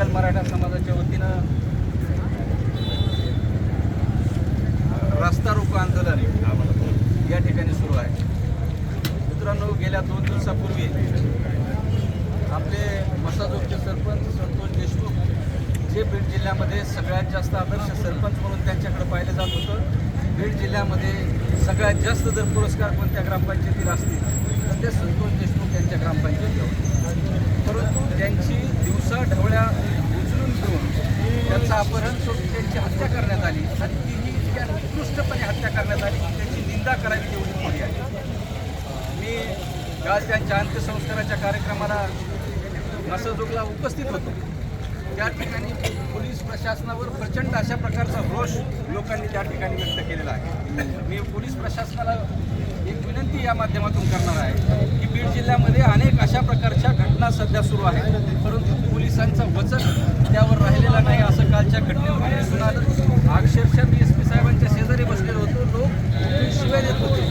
सकल मराठा समाजाच्या वतीनं रस्ता रोको आंदोलन या ठिकाणी सुरू आहे. मित्रांनो गेल्या दोन दिवसापूर्वी आपले मसाजोगचे सरपंच संतोष देशमुख जे बीड जिल्ह्यामध्ये सगळ्यात जास्त आदर्श सरपंच म्हणून त्यांच्याकडे पाहिलं जात होतं. बीड जिल्ह्यामध्ये सगळ्यात जास्त जर पुरस्कार कोणत्या ग्रामपंचायतीत असतील तर ते संतोष देशमुख यांच्या ग्रामपंचायतीवर परंतु त्यांची दिवसा अपहरण करून त्यांची हत्या करण्यात आली आणि तीही इतक्या निकृष्टपणे हत्या करण्यात आली की त्याची निंदा करावी तेवढी थोडी आहे. मी काल त्यांच्या अंत्यसंस्काराच्या कार्यक्रमाला मसजोगला उपस्थित होतो. त्या ठिकाणी पोलीस प्रशासनावर प्रचंड अशा प्रकारचा रोष लोकांनी त्या ठिकाणी व्यक्त केलेला आहे. मी पोलीस प्रशासनाला एक विनंती या माध्यमातून करणार आहे की बीड जिल्ह्यामध्ये अनेक अशा प्रकारच्या घटना सध्या सुरू आहेत परंतु पोलिसांचं वचन नाही असं कालच्या दिसून आलं अक्षरशः एस पी साहेबांच्या शेजारी बसलेलो होतो. लोक शिवाय देत होते.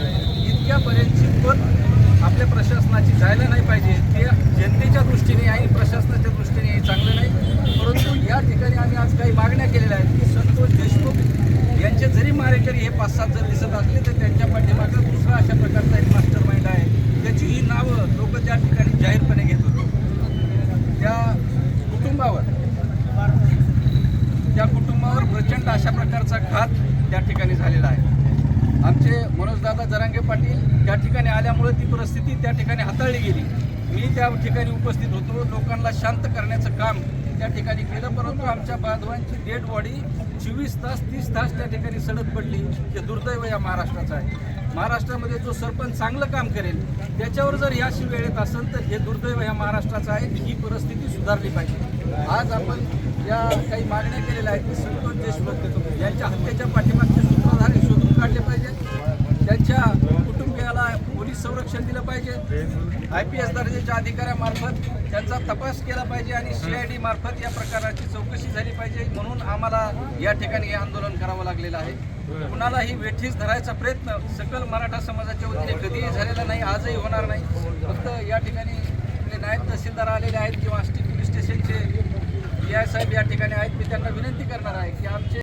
इतक्यापर्यंतची पद आपल्या प्रशासनाची जायला नाही पाहिजे. ते जनतेच्या दृष्टीने आणि प्रशासनाच्या दृष्टीने हे चांगलं नाही. परंतु या ठिकाणी आम्ही आज काही मागण्या केलेल्या आहेत की संतोष देशमुख यांचे जरी मारेकरी हे पाच सात जर दिसत असले तर त्यांच्या पाठीमागं दुसरा अशा प्रकारचा एक मास्टर माइंड आहे. त्याची ही नावं लोक त्या ठिकाणी जाहीरपणे घेत होते त्या कुटुंबावर त्या प्रचंड अशा प्रकारचा घात त्या ठिकाणी झालेला आहे. आमचे मनोजदादा जरांगे पाटील त्या ठिकाणी आल्यामुळे ती परिस्थिती त्या ठिकाणी हाताळली गेली. मी त्या ठिकाणी उपस्थित होतो. लोकांना शांत करण्याचं काम त्या ठिकाणी केलं परंतु आमच्या बांधवांची डेड बॉडी चोवीस तास तीस तास त्या ठिकाणी सडत पडली. हे दुर्दैव या महाराष्ट्राचं आहे. महाराष्ट्रामध्ये जो सरपंच चांगलं काम करेल त्याच्यावर जर याशी वेळेत असेल तर हे दुर्दैव या महाराष्ट्राचं आहे. ही परिस्थिती सुधारली पाहिजे. आज आपण या काही मागण्या केलेल्या आहेत की संतोष देशमुख यांच्या हत्येच्या पाठीमागचे सूत्रधारे शोधून काढले पाहिजेत. त्यांच्या संरक्षण दिलं पाहिजे. आय पी एस दर्जाच्या अधिकाऱ्यामार्फत त्यांचा तपास केला पाहिजे आणि सी आय डी मार्फत या प्रकाराची चौकशी झाली पाहिजे म्हणून आम्हाला या ठिकाणी हे आंदोलन करावं लागलेलं आहे. कुणालाही वेठीस धरायचा प्रयत्न सकल मराठा समाजाच्या वतीने कधीही झालेला नाही आजही होणार नाही. फक्त या ठिकाणी नायब तहसीलदार आलेले आहेत किंवा आष्टी पोलीस स्टेशनचे पी आय साहेब या ठिकाणी आहेत मी त्यांना विनंती करणार आहे की आमचे